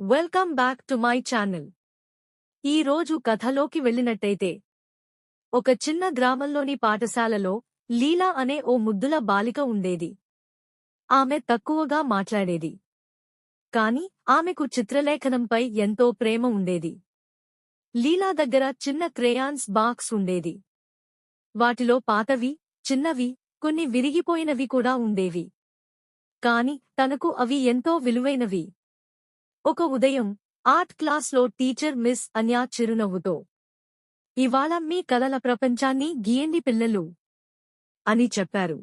Welcome back to my channel ఈ రోజు కథలోకి వెళ్ళినట్టయితే ఒక చిన్న గ్రామంలోని పాఠశాలలో లీలా అనే ఓ ముద్దుల బాలిక ఉండేది. ఆమె తక్కువగా మాట్లాడేది. కాని ఆమెకు చిత్రలేఖనంపై ఎంతో ప్రేమ ఉండేది. లీలా దగ్గర చిన్న క్రేయాన్స్ బాక్స్ ఉండేది. వాటిలో పాతవి చిన్నవి కొన్ని విరిగిపోయినవి కూడా ఉండేవి. కాని తనకు అవి ఎంతో విలువైనవి. ఒక ఉదయం ఆర్ట్ క్లాస్లో టీచర్ మిస్ అన్యా చిరునవ్వుతో ఇవాళ మీ కలల ప్రపంచాన్ని గీయండి పిల్లలు అని చెప్పారు.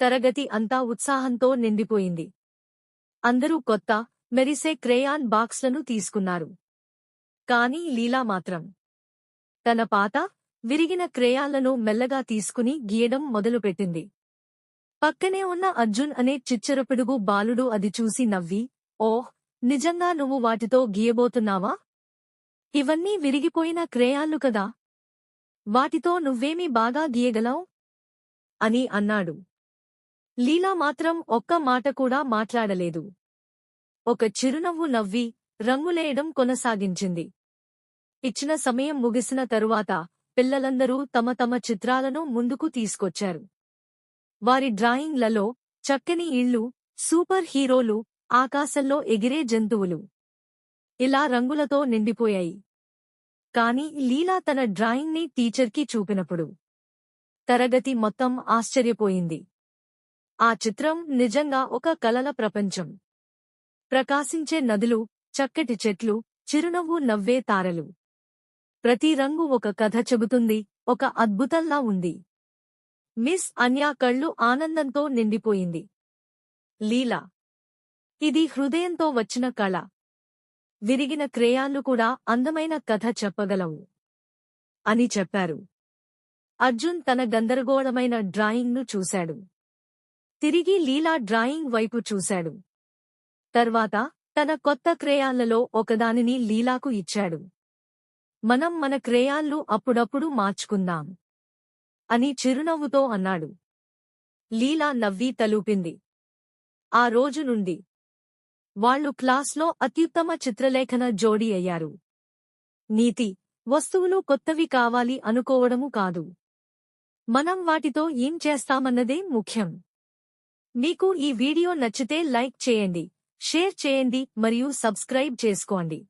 తరగతి అంతా ఉత్సాహంతో నిండిపోయింది. అందరూ కొత్త మెరిసే క్రేయాన్ బాక్స్లను తీసుకున్నారు. కాని లీలా మాత్రం తన పాత విరిగిన క్రేయాన్లను మెల్లగా తీసుకుని గీయడం మొదలుపెట్టింది. పక్కనే ఉన్న అర్జున్ అనే చిచ్చరపిడుగు బాలుడు అది చూసి నవ్వి ఓహ్ నిజంగా నువ్వు వాటితో గీయబోతున్నావా? ఇవన్నీ విరిగిపోయిన క్రేయాళ్ళు కదా. వాటితో నువ్వేమీ బాగా గీయగలవు? అని అన్నాడు. లీలా మాత్రం ఒక్క మాట కూడా మాట్లాడలేదు. ఒక చిరునవ్వు నవ్వి రంగులేయడం కొనసాగించింది. ఇచ్చిన సమయం ముగిసిన తరువాత పిల్లలందరూ తమ తమ చిత్రాలను ముందుకు తీసుకొచ్చారు. వారి డ్రాయింగ్లలో చక్కని ఇళ్ళు సూపర్ హీరోలు ఆకాశంలో ఎగిరే జంతువులు. ఇలా రంగులతో నిండిపోయాయి. కాని లీలా తన డ్రాయింగ్ని టీచర్కి చూపినప్పుడు తరగతి మొత్తం ఆశ్చర్యపోయింది. ఆ చిత్రం నిజంగా ఒక కలల ప్రపంచం. ప్రకాశించే నదులు చక్కటి చెట్లు చిరునవ్వు నవ్వే తారలు. ప్రతి రంగు ఒక కథ చెబుతుంది ఒక అద్భుతంలా ఉంది. మిస్ అన్యా కళ్ళు ఆనందంతో నిండిపోయింది. లీలా ఇది హృదయంతో వచ్చిన కళ. విరిగిన క్రేయాన్లు కూడా అందమైన కథ చెప్పగలవు. అని చెప్పారు. అర్జున్ తన గందరగోళమైన డ్రాయింగ్ను చూశాడు. తిరిగి లీలా డ్రాయింగ్ వైపు చూశాడు. తర్వాత తన కొత్త క్రేయాన్లలో ఒకదానిని లీలాకు ఇచ్చాడు. మనం మన క్రేయాన్లు అప్పుడప్పుడు మార్చుకుందాం. అని చిరునవ్వుతో అన్నాడు. లీలా నవ్వి తలూపింది. ఆ రోజు నుండి వాళ్ళు క్లాస్లో అత్యుత్తమ చిత్రలేఖన జోడీ అయ్యారు. నీతి వస్తువులు కొత్తవి కావాలి అనుకోవడము కాదు. మనం వాటితో ఏం చేస్తామన్నదే ముఖ్యం. మీకు ఈ వీడియో నచ్చితే లైక్ చేయండి షేర్ చేయండి మరియు సబ్స్క్రైబ్ చేసుకోండి.